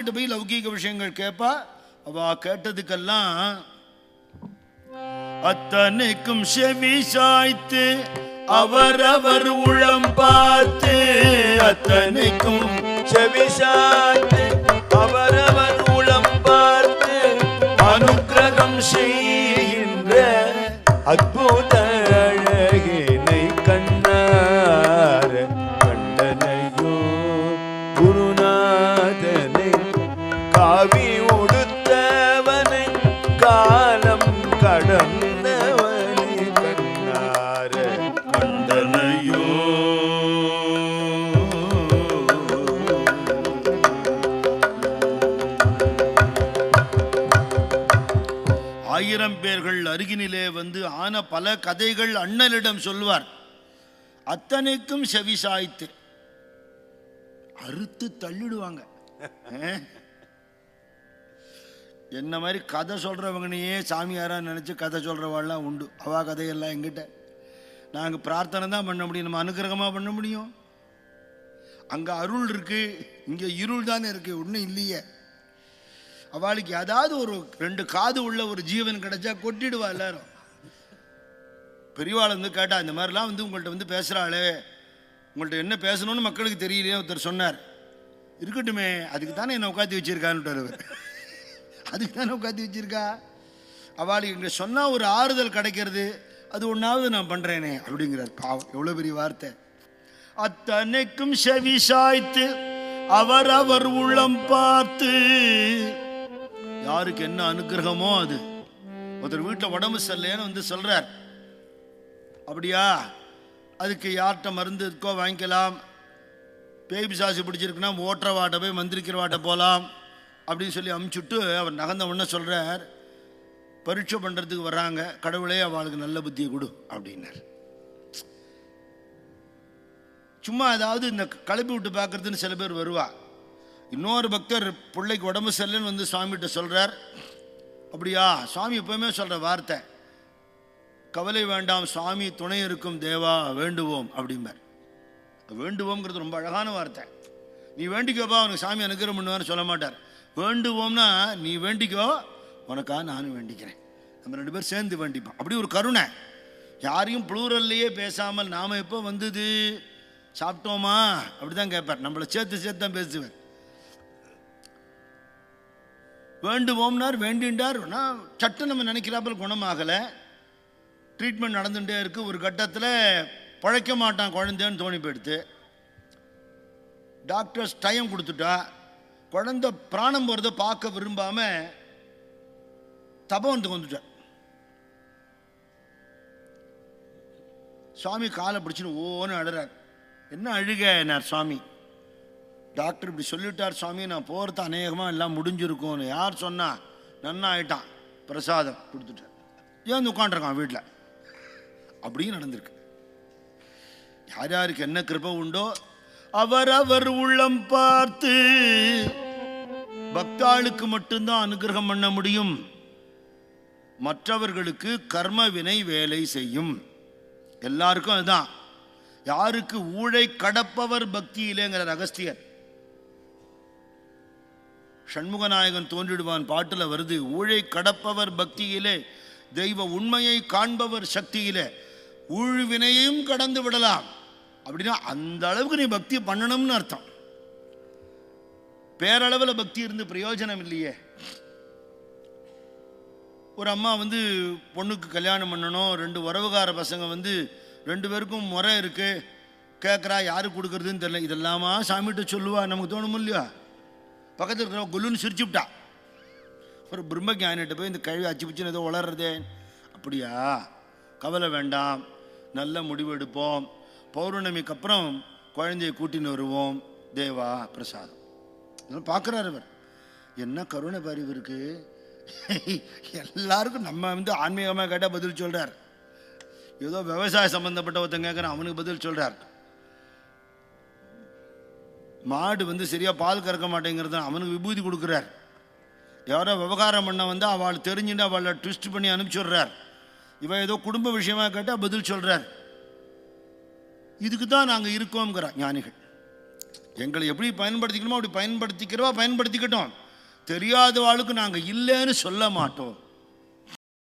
கிட்ட போய் லௌகீக விஷயங்கள் கேட்பா அவ கேட்டதுக்கெல்லாம் அத்தனைக்கும் செவி சாய்த்து அவரவர் உளம் பார்த்து அத்தனைக்கும் செவி செவிசாய்த்து அவரவர் உளம் பார்த்து அனுகிரகம் செய்கின்ற அற்புத அழகினை கண்ணார கண்டனையோ குருநாதனை காவி உடுத்தவனை காலம் கடந்தவனை கண்ணார கண்டனையோ. ஆயிரம் பேர்கள் அருகினிலே வந்து ஆன பல கதைகள் அண்ணலிடம் சொல்வார். அத்தனைக்கும் செவி சாய்த்து அறுத்து தள்ளிடுவாங்க. என்ன மாதிரி கதை சொல்கிறவங்கனையே சாமியாராக நினச்சி கதை சொல்கிறவாள்லாம் உண்டு. அவா கதையெல்லாம் எங்கிட்ட நாங்கள் பிரார்த்தனை தான் பண்ண முடியும். நம்ம அனுக்கிரகமாக பண்ண முடியும். அங்கே அருள் இருக்குது இங்கே இருள் தானே இருக்குது ஒன்றும் இல்லையே. அவளுக்கு ஏதாவது ஒரு ரெண்டு காது உள்ள ஒரு ஜீவன் கிடைச்சா கொட்டிடுவா எல்லாரும். பெரியவாள் வந்து கேட்டா இந்த மாதிரிலாம் வந்து உங்கள்கிட்ட வந்து பேசுகிறாளே உங்கள்கிட்ட என்ன பேசணும்னு மக்களுக்கு தெரியலையே ஒருத்தர் சொன்னார். இருக்கட்டுமே. அதுக்கு தானே என்னை உட்காந்து வச்சிருக்கான்னு அவர். அதுக்கு தானே உட்காந்து வச்சிருக்கா? அவளுக்கு இங்கே சொன்னால் ஒரு ஆறுதல் கிடைக்கிறது. அது ஒன்றாவது நான் பண்ணுறேனே அப்படிங்கிறார் பாவம். எவ்வளோ பெரிய வார்த்தை. அத்தனைக்கும் செவி சாய்த்து அவர் அவர் உள்ளம் பார்த்து. யாருக்கு என்ன அனுக்கிரகமோ அது. ஒருத்தர் வீட்டில் உடம்பு சரியில்லைன்னு வந்து சொல்கிறார் அப்படியா? அதுக்கு யார்கிட்ட மருந்து இருக்கோ வாங்கிக்கலாம். பேய் பிசாசு பிடிச்சிருக்குன்னா ஓட்டுற வாட்டை போய் மந்திரிக்கிற வாட்டை போகலாம் அப்படின்னு சொல்லி அமுச்சுட்டு அவர் நகர்ந்த உடனே சொல்கிறார் பரீட்சை பண்ணுறதுக்கு வர்றாங்க. கடவுளே அவளுக்கு நல்ல புத்தியை கொடு அப்படின்னார். சும்மா ஏதாவது இந்த கிளப்பி விட்டு பார்க்கறதுன்னு சில பேர் வருவா. இன்னொரு பக்தர் பிள்ளைக்கு உடம்பு சரியில்லைன்னு வந்து சுவாமிகிட்ட சொல்கிறார் அப்படியா? சுவாமி எப்பவுமே சொல்கிற வார்த்தை கவலை வேண்டாம் சுவாமி துணை இருக்கும் தேவா வேண்டுவோம் அப்படிம்பார். வேண்டுவோங்கிறது ரொம்ப அழகான வார்த்தை. நீ வேண்டிக்கோப்பா அவனுக்கு சாமி அனுகிரம் பண்ணுவான்னு சொல்ல மாட்டார். வேண்டுவோம்னா நீ வேண்டிக்கோ உனக்காக நானும் வேண்டிக்கிறேன். நம்ம ரெண்டு பேரும் சேர்ந்து வேண்டிப்போம். அப்படி ஒரு கருணை. யாரையும் ப்ளூரல்லையே பேசாமல் நாம் எப்போ வந்தது? சாப்பிட்டோமா? அப்படி தான் கேட்பார். நம்மளை சேர்த்து சேர்த்து தான் பேசுவேன். வேண்டுவோம்னார் வேண்டின்றார். நான் சட்டு நம்ம நினைக்கிறாப்பில் குணமாகலை. ட்ரீட்மெண்ட் நடந்துகிட்டே இருக்குது ஒரு கட்டத்தில் பழைக்க மாட்டான் குழந்தைன்னு தோணி போயிடுத்து டாக்டர்ஸ் டைம் கொடுத்துட்டா குழந்தை பிராணம் போகிறத பார்க்க விரும்பாம தபவனத்துக்கு வந்துட்டார் சுவாமி காலை பிடிச்சின்னு ஓன்னு அழுறார். என்ன அழுக என்னார் சுவாமி? டாக்டர் இப்படி சொல்லிட்டார் சுவாமி நான் போகிறது அநேகமாக எல்லாம் முடிஞ்சிருக்கும்னு. யார் சொன்னா? நன்னா ஆயிட்டான் பிரசாதம் கொடுத்துட்டார். ஏன் உட்காண்டிருக்கான் வீட்டில் அப்படியும் நடந்திருக்கு. யார் யாருக்கு என்ன கிருபை உண்டோ அவர் அவர் உள்ளம் பார்த்து பக்தாளுக்கு மட்டும்தான் அனுகிரகம் பண்ண முடியும். மற்றவர்களுக்கு கர்ம வினை வேலை செய்யும். எல்லாருக்கும் அதுதான். யாருக்கு ஊழை கடப்பவர் பக்தியிலேங்கிற அகஸ்தியர் சண்முகநாயகன் தோன்றிடுவான் பாட்டுல வருது ஊழை கடப்பவர் பக்தியிலே தெய்வ உண்மையை காண்பவர் சக்தியிலே ஊழ்வினையையும் கடந்து விடலாம். அப்படின்னா அந்த அளவுக்கு நீ பக்தி பண்ணணும்னு அர்த்தம். பேரளவில் பக்தி இருந்து பிரயோஜனம் இல்லையே. ஒரு அம்மா வந்து பொண்ணுக்கு கல்யாணம் பண்ணணும் ரெண்டு உறவுகார பசங்க வந்து ரெண்டு பேருக்கும் முறை இருக்கு. கேட்குறா யாரு கொடுக்கறதுன்னு தெரியல. இதெல்லாமா சாமிகிட்ட சொல்லுவா நமக்கு தோணும் இல்லையா? பக்கத்தில் இருக்கிற குல்லுன்னு சிரிச்சுவிட்டா ஒரு பிரம்மஜானிட்ட போய் இந்த கழுவி அச்சு பிச்சுன்னு ஏதோ வளர்றதே அப்படியா? கவலை வேண்டாம். நல்ல முடிவு எடுப்போம். பௌர்ணமிக்கு அப்புறம் குழந்தையை கூட்டின்னு வருவோம். தேவா பிரசாதம். இதெல்லாம் பார்க்குறாரு அவர் என்ன கருணை பாரு இவருக்கு. எல்லாருக்கும் நம்ம வந்து ஆன்மீகமாக கேட்டால் பதில் சொல்கிறார் ஏதோ விவசாய சம்மந்தப்பட்ட ஒருத்தன் கேட்குறான் அவனுக்கு பதில் சொல்கிறார் மாடு வந்து சரியாக பால் கறக்க மாட்டேங்கிறது அவனுக்கு விபூதி கொடுக்குறார். யாரோ விவகாரம் பண்ண வந்து அவள் தெரிஞ்சுட்டு அவளை ட்விஸ்ட் பண்ணி அனுப்பிச்சுடுறார் இவன் ஏதோ குடும்ப விஷயமா கேட்டால் பதில் சொல்கிறார் இதுக்கு தான் நாங்கள் இருக்கோங்கிறார் ஞானிகள். எங்களை எப்படி பயன்படுத்திக்கணுமோ அப்படி பயன்படுத்திக்கிறவா பயன்படுத்திக்கிட்டோம். தெரியாத வாழ்க்கை நாங்கள் இல்லைன்னு சொல்ல மாட்டோம்.